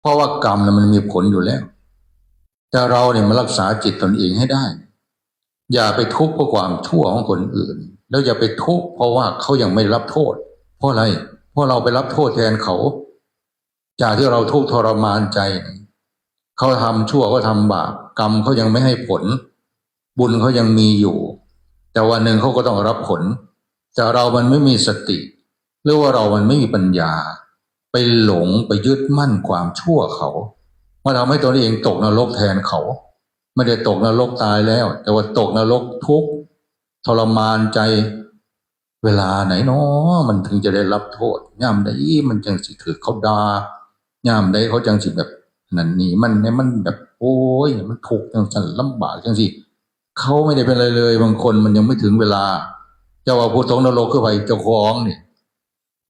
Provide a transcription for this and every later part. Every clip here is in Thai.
เพราะว่ากรรมนะมันมีผลอยู่แล้ว แต่เราเนี่ยมารักษาจิตตนเองให้ได้ อย่าไปทุกข์เพราะความชั่วของคนอื่น แล้วอย่าไปทุกข์เพราะว่าเขายังไม่รับโทษ เพราะอะไร เพราะเราไปรับโทษแทนเขา จากที่เราทุกข์ทรมานใจ เขาทำชั่วก็ทำบาปกรรมเขายังไม่ให้ผล บุญเขายังมีอยู่ แต่วันหนึ่งเขาก็ต้องรับผล แต่เรามันไม่มีสติ หรือว่าเรามันไม่มีปัญญา ไปหลงไปยึดมั่นความชั่วเขามาทำให้ตัวเองตกนรกแทนเขา ไม่ได้ตกนรกตายแล้ว แต่ว่าตกนรกทุกข์ทรมานใจ เวลาไหนเนาะมันถึงจะได้รับโทษย่ามใดมันจังสิถือเขาดาย่ามใดเขาจังสิแบบนั่นนี่มันเนี่ยมันแบบโอ้ยมันถูกข์จังสันลำบากจังสิเขาไม่ได้เป็นอะไรเลย บางคนมันยังไม่ถึงเวลา เจ้าว่าผู้ตกนรกคือไปเจ้าของเนี่ย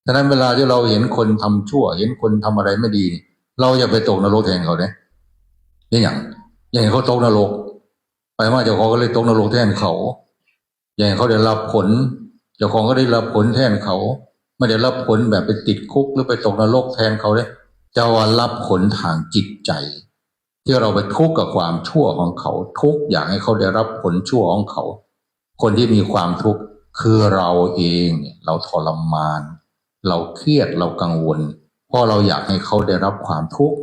ฉะนั้นเวลาที่เราเห็นคนทำชั่ว เห็นคนทำอะไรไม่ดี เราอย่าไปตกนรกแทนเขาเนี่ยนี่อย่าง อย่างเขาตกนรกไปว่าเจ้าของก็เลยตกนรกแทนเขา อย่างเขาได้รับผล เจ้าของก็ได้รับผลแทนเขา ไม่ได้รับผลแบบไปติดคุกหรือไปตกนรกแทนเขาเลยจ้าว่ารับผลทางจิตใจ ที่เราไปทุกข์กับความชั่วของเขา ทุกข์อยากให้เขาได้รับผลชั่วของเขา คนที่มีความทุกข์คือเราเองเราทรมาน เราเครียดเรากังวล เพราะเราอยากให้เขาได้รับความทุกข์